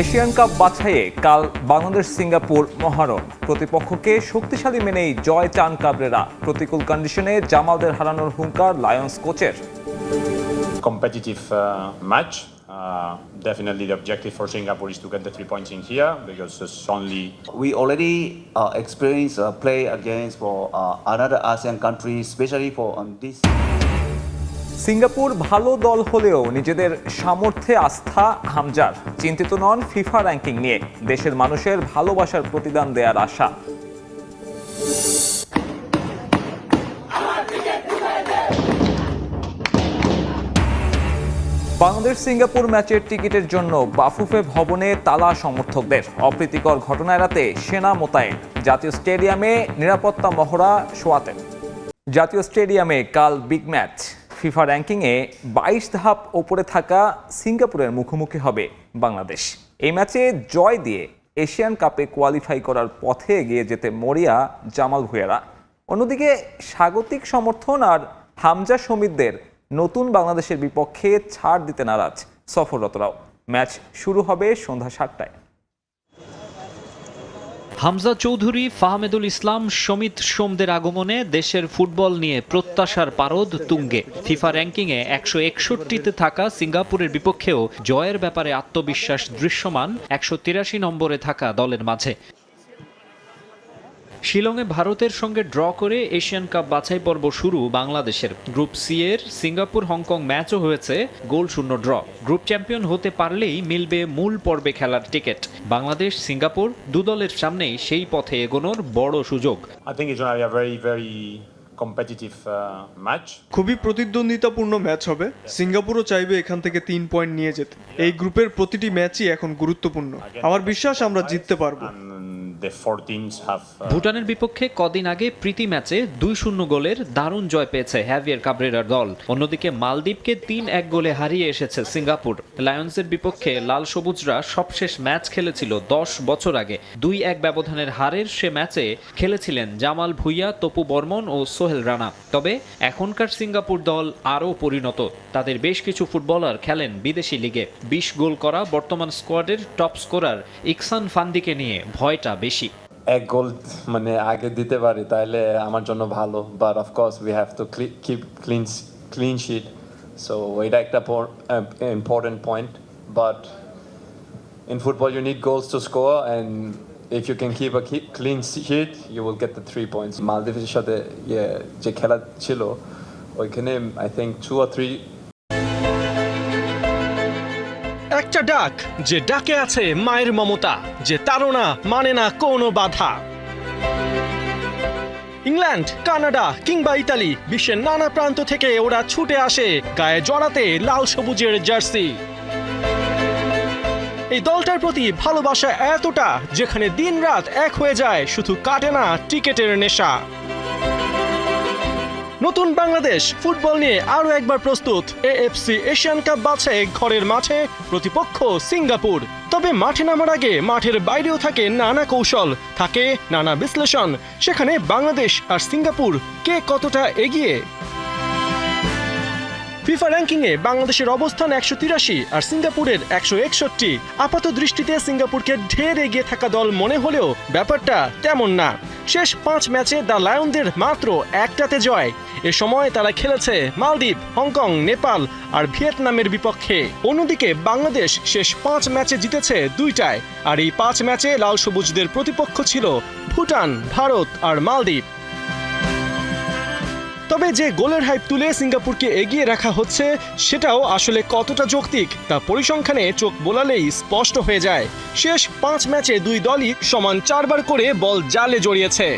Asian Cup বাছাইয়ে কাল Bangladesh Singapore মহারণ প্রতিপক্ষকে শক্তিশালী মেনেই জয় চান কাবরেরা প্রতিকূল কন্ডিশনে জামালদের হারানোর হুঙ্কার লায়ন্স কোচের competitive uh, match. Uh, definitely, the objective for Singapore is to get the three points in here because it's only We already uh, experienced uh, play against for uh, another ASEAN country, especially for on um, this. Singapore ভালো দল হলেও নিজেদের সামর্থ্যে আস্থা হামজার। চিন্তিত নন FIFA ranking নিয়ে, দেশের মানুষের ভালোবাসার প্রতিদান দেওয়ার আশা। বাংলাদেশ সিঙ্গাপুর ম্যাচের টিকিটের জন্য বাফুফে ভবনে তালা সমর্থকদের। অপ্রীতিকর ঘটনা এড়াতে সেনা মোতায়েন। জাতীয় স্টেডিয়ামে নিরাপত্তা মহড়া সোয়াতেন জাতীয় স্টেডিয়ামে কাল বিগ ম্যাচ। ফিফা র্যাঙ্কিংয়ে বাইশ ধাপ ওপরে থাকা সিঙ্গাপুরের মুখোমুখি হবে বাংলাদেশ। এই ম্যাচে জয় দিয়ে এশিয়ান কাপে কোয়ালিফাই করার পথে এগিয়ে যেতে মরিয়া, জামাল ভুঁইয়ারা। অন্যদিকে স্বাগতিক সমর্থন আর হামজা সমিতদের নতুন বাংলাদেশের বিপক্ষে ছাড় দিতে নারাজ সফররতরাও। ম্যাচ শুরু হবে সন্ধ্যা সাতটায়। হামজা চৌধুরী, ফাহমেদুল ইসলাম, সমিত সোমদের আগমনে দেশের ফুটবল নিয়ে প্রত্যাশার পারদ তুঙ্গে। ফিফা র্যাঙ্কিংয়ে একশো একষট্টিতে থাকা সিঙ্গাপুরের বিপক্ষেও জয়ের ব্যাপারে আত্মবিশ্বাস দৃশ্যমান একশো তিরাশি নম্বরে থাকা দলের মাঝে। শিলংয়ে ভারতের সঙ্গে ড্র করে এশিয়ান কাপ বাছাই পর্ব শুরু বাংলাদেশের। গ্রুপ সি এর সিঙ্গাপুর হংকং ম্যাচও হয়েছে গোল শূন্য ড্র। গ্রুপ চ্যাম্পিয়ন হতে পারলেই মিলবে মূল পর্বে খেলার টিকিট। বাংলাদেশ সিঙ্গাপুর দু দলের সামনেই সেই পথে এগোনোর বড় সুযোগ। Competitive uh. খুবই প্রতিদ্বন্দ্বিতাপূর্ণ ম্যাচ হবে। সিঙ্গাপুরও চাইবে এখান থেকে তিন পয়েন্ট নিয়ে যেতে। এই গ্রুপের প্রতিটি ম্যাচই এখন গুরুত্বপূর্ণ। আমার বিশ্বাস আমরা জিততে পারব। ভুটানের বিপক্ষে কদিন আগে প্রীতি ম্যাচে দুই শূন্য গোলের দারুণ জয় পেয়েছে হ্যাভিয়ার কাবরেরার দল। অন্যদিকে মালদ্বীপকে তিন এক গোলে হারিয়ে এসেছে সিঙ্গাপুর। লায়ন্সের বিপক্ষে লাল সবুজরা সবশেষ ম্যাচ খেলেছিল দশ বছর আগে। দুই এক ব্যবধানের হারের সে ম্যাচে খেলেছিলেন জামাল ভুইয়া, তপু বর্মন ও সোহেল রানা। তবে এখনকার সিঙ্গাপুর দল আরও পরিণত। তাদের বেশ কিছু ফুটবলার খেলেন বিদেশি লিগে। বিশ গোল করা বর্তমান স্কোয়াডের টপ স্কোরার ইকসান ফান্দিকে নিয়ে ভয়টা বেশি। এক গোল মানে আগে দিতে পারি, তাহলে আমার জন্য ভালো। But of course we have to keep clean clean sheet so এটা একটা important point but in football you need goals to score and if you can keep a clean sheet you will get the three points মালদ্বীপের সাথে ইয়ে যে খেলা ছিল, ওইখানে I think two or three একটা ডাক, যে ডাকে আছে মায়ের মমতা, যে তারা মানে না কোনো বাধা। ইংল্যান্ড, কানাডা কিংবা ইতালি, বিশ্বের নানা প্রান্ত থেকে ওরা ছুটে আসে গায়ে জড়াতে লাল সবুজের জার্সি। এই দলটার প্রতি ভালোবাসা এতটা, যেখানে দিনরাত এক হয়ে যায় শুধু কাটে না টিকেটের নেশা। নতুন বাংলাদেশ ফুটবল নিয়ে আরও একবার প্রস্তুত। এএফসি এশিয়ান কাপ বাছে ঘরের মাঠে প্রতিপক্ষ সিঙ্গাপুর। তবে মাঠে নামার আগে মাঠের বাইরেও থাকে নানা কৌশল, থাকে নানা বিশ্লেষণ। সেখানে বাংলাদেশ আর সিঙ্গাপুর কে কতটা এগিয়ে ফিফা র্যাঙ্কিংয়ে বাংলাদেশের অবস্থান একশো তিরাশি আর সিঙ্গাপুরের একশো একষট্টি। আপাত দৃষ্টিতে সিঙ্গাপুরকে ঢের এগিয়ে থাকা দল মনে হলেও ব্যাপারটা তেমন না। শেষ পাঁচ ম্যাচে দ্য লায়নদের মাত্র একটাতে জয়। এ সময় তারা খেলেছে মালদ্বীপ, হংকং, নেপাল আর ভিয়েতনামের বিপক্ষে। অন্যদিকে বাংলাদেশ শেষ পাঁচ ম্যাচে জিতেছে দুইটায়। আর এই পাঁচ ম্যাচে লাল সবুজদের প্রতিপক্ষ ছিল ভুটান, ভারত আর মালদ্বীপ। তবে যে গোলের হাইপ তুলে সিঙ্গাপুরকে এগিয়ে রাখা হচ্ছে, সেটাও আসলে কতটা যৌক্তিক তা পরিসংখ্যানে চোখ বোলালেই স্পষ্ট হয়ে যায়। শেষ পাঁচ ম্যাচে দুই দলই সমান চারবার করে বল জালে জড়িয়েছে।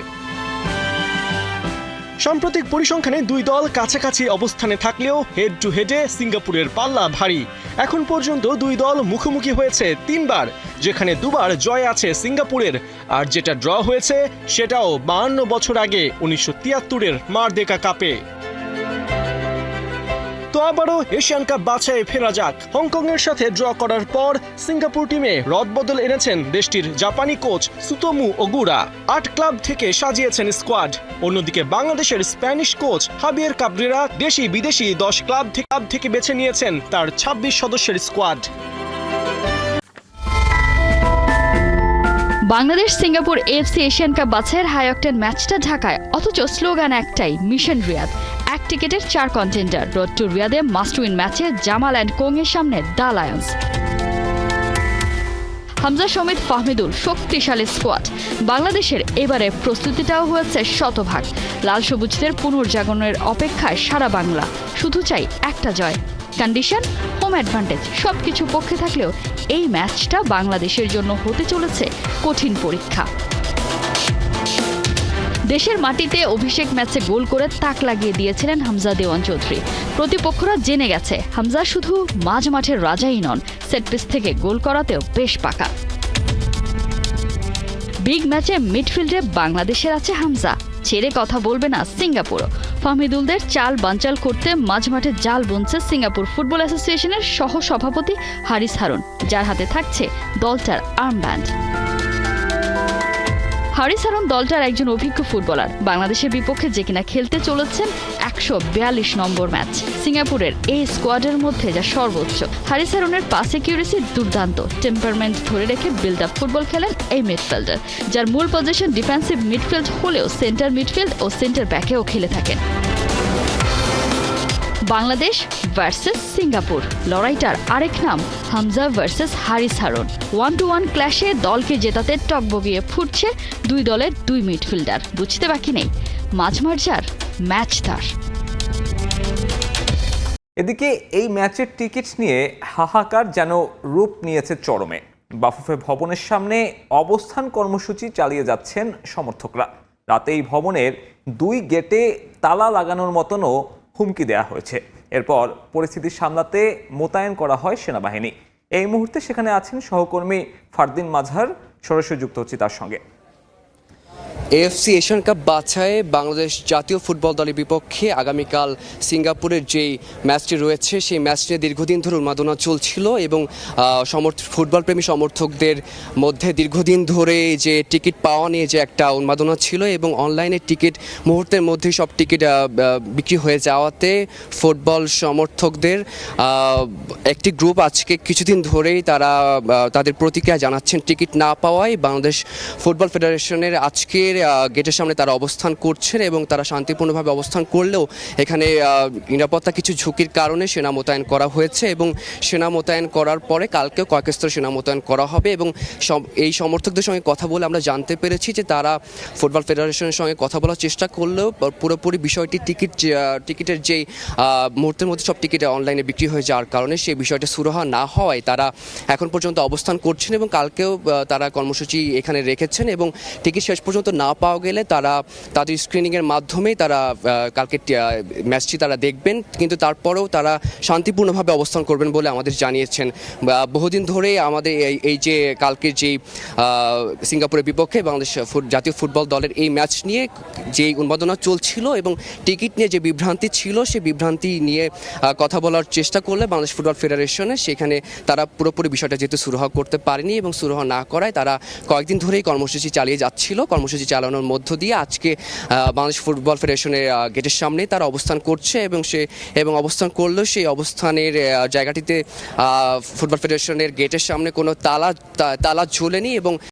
সাম্প্রতিক পরিসংখ্যানে দুই দল কাছাকাছি অবস্থানে থাকলেও হেড টু হেডে সিঙ্গাপুরের পাল্লা ভারী। এখন পর্যন্ত দুই দল মুখোমুখি হয়েছে তিনবার, যেখানে দুবার জয় আছে সিঙ্গাপুরের। আর যেটা ড্র হয়েছে, সেটাও বাহান্ন বছর আগে, উনিশশো তিয়াত্তরের মারদেকা কাপে। তো আবারও এশিয়ান কাপ বাছাই ফেরা যাক। হংকং এর সাথে ড্র করার পর সিঙ্গাপুর টিমে রদবদল এনেছেন দেশটির জাপানি কোচ সুতোমু ওগুরা। আট ক্লাব থেকে সাজিয়েছেন স্কোয়াড। অন্যদিকে বাংলাদেশের স্প্যানিশ কোচ হাবিয়ার কাবরেরা দেশি বিদেশি দশ ক্লাব থেকে বেছে নিয়েছেন তার ২৬ সদস্যের squad. Bangladesh Singapore AFC Asian Cup বাছাইয়ের হাই অক্টেন ম্যাচটা ঢাকায়, অথচ স্লোগান একটাই, মিশন রিয়াদ। এক টিকেটের চার কন্টেন্ডার রোড টু রিয়াদে মাস্ট উইন ম্যাচে জামাল অ্যান্ড কোং এর সামনে দ্য লায়ন্স। হামজা সমিত ফাহমিদুল শক্তিশালী স্কোয়াড বাংলাদেশের এবারে প্রস্তুতিটাও হয়েছে শতভাগ। লাল সবুজদের পুনর্জাগরণের অপেক্ষায় সারা বাংলা। শুধু চাই একটা জয়। কন্ডিশন হোম অ্যাডভান্টেজ সবকিছু পক্ষে থাকলেও এই ম্যাচটা বাংলাদেশের জন্য হতে চলেছে কঠিন পরীক্ষা। দেশের মাটিতে অভিষেক ম্যাচে গোল করে তাক লাগিয়ে দিয়েছিলেন হামজা দেওয়ান চৌধুরী। প্রতিপক্ষরা জেনে গেছে, হামজা শুধু মাঝ মাঠের রাজাই নন, সেট পিস থেকে গোল করাতেও বেশ পাকা। বিগ ম্যাচে মিডফিল্ডে বাংলাদেশের আছে হামজা। ছেড়ে কথা বলবে না সিঙ্গাপুরও ফাহমিদুলদের চাল বানচাল করতে মাঝ মাঠে জাল বুনছে সিঙ্গাপুর ফুটবল অ্যাসোসিয়েশনের সহ সভাপতি হারিস হারুন, যার হাতে থাকছে দলটার আর্মব্যান্ড। হারিস হারুন দলটার একজন অভিজ্ঞ ফুটবলার। বাংলাদেশের বিপক্ষে যে কিনা খেলতে চলেছেন একশো বিয়াল্লিশ নম্বর ম্যাচ। সিঙ্গাপুরের এই স্কোয়াডের মধ্যে যা সর্বোচ্চ। হারিস হারুনের পাস একিউরেসি দুর্দান্ত। টেম্পারমেন্ট ধরে রেখে বিল্ড আপ ফুটবল খেলেন এই মিডফিল্ডার, যার মূল পজিশন ডিফেন্সিভ মিডফিল্ড হলেও সেন্টার মিডফিল্ড ও সেন্টার ব্যাকেও খেলে থাকেন। Bangladesh versus Singapore. লড়াইটার আরেক নাম Hamza versus Hariss Harun. One two one ক্ল্যাশে দলকে জেতাতে টকবগিয়ে ফুটছে দুই দলের দুই মিডফিল্ডার বুঝতে বাকি নেই। মাঝ মার্জার ম্যাচ তার। এদিকে এই ম্যাচের টিকিট নিয়ে হাহাকার যেন রূপ নিয়েছে চরমে। বাফুফে ভবনের সামনে অবস্থান কর্মসূচি চালিয়ে যাচ্ছেন সমর্থকরা। রাতে এই ভবনের দুই গেটে তালা লাগানোর মতনও হুমকি দেয়া হয়েছে। এরপর পরিস্থিতি সামলাতে মোতায়েন করা হয় সেনাবাহিনী। এই মুহূর্তে সেখানে আছেন সহকর্মী ফারদিন মাঝার সরাসরি যুক্ত হচ্ছি তার সঙ্গে। এএফসি এশিয়ান কাপ বাছাইয়ে বাংলাদেশ জাতীয় ফুটবল দলের বিপক্ষে আগামীকাল সিঙ্গাপুরের যেই ম্যাচটি রয়েছে, সেই ম্যাচ নিয়ে দীর্ঘদিন ধরে উন্মাদনা চলছিল এবং সমর্থ, ফুটবলপ্রেমী সমর্থকদের মধ্যে দীর্ঘদিন ধরে যে টিকিট পাওয়া নিয়ে যে একটা উন্মাদনা ছিল এবং অনলাইনে টিকিট, মুহূর্তের মধ্যে সব টিকিট বিক্রি হয়ে যাওয়াতে ফুটবল সমর্থকদের একটি গ্রুপ আজকে কিছুদিন ধরেই তারা তাদের প্রতিক্রিয়া জানাচ্ছেন টিকিট না পাওয়ায়। বাংলাদেশ ফুটবল ফেডারেশনের আজকের আহ, গেটের সামনে তারা অবস্থান করছেন এবং তারা শান্তিপূর্ণভাবে অবস্থান করলেও এখানে নিরাপত্তা কিছু ঝুঁকির কারণে সেনা মোতায়েন করা হয়েছে এবং সেনা মোতায়েন করার পরে কালকেও কয়েক স্তর সেনা মোতায়েন করা হবে এবং এই সমর্থকদের সঙ্গে কথা বলে আমরা জানতে পেরেছি যে তারা ফুটবল ফেডারেশনের সঙ্গে কথা বলার চেষ্টা করলেও পুরোপুরি বিষয়টি টিকিট টিকিটের যেই মুহূর্তের মধ্যে সব টিকিট অনলাইনে বিক্রি হয়ে যাওয়ার কারণে সেই বিষয়টা সুরাহা না হওয়ায় তারা এখন পর্যন্ত অবস্থান করছেন এবং কালকেও তারা কর্মসূচি এখানে রেখেছেন এবং টিকিট শেষ পর্যন্ত না পাওয়া গেলে তারা তাদের স্ক্রিনিংয়ের মাধ্যমেই তারা কালকে ম্যাচটি তারা দেখবেন। কিন্তু তারপরেও তারা শান্তিপূর্ণভাবে অবস্থান করবেন বলে আমাদের জানিয়েছেন। বহুদিন ধরে আমাদের এই- এই যে কালকে যে সিঙ্গাপুরের বিপক্ষে বাংলাদেশ জাতীয় ফুটবল দলের এই ম্যাচ নিয়ে যে উন্মাদনা চলছিল এবং টিকিট নিয়ে যে বিভ্রান্তি ছিল সেই বিভ্রান্তি নিয়ে কথা বলার চেষ্টা করলে বাংলাদেশ ফুটবল ফেডারেশনে সেখানে তারা পুরোপুরি বিষয়টা যেহেতু সুরাহা করতে পারেনি এবং সুরাহা না করায় তারা কয়েকদিন ধরেই কর্মসূচি চালিয়ে যাচ্ছিল। কর্মসূচি চালানোর মধ্য দিয়ে আজকে বাংলাদেশ ফুটবল ফেডারেশনের গেটের সামনে তারা অবস্থান করছে এবং সে, এবং অবস্থান করলেও সেই অবস্থানের জায়গাটিতে ফুটবল ফেডারেশনের গেটের সামনে কোনো তালা তালা ঝুলেনি এবং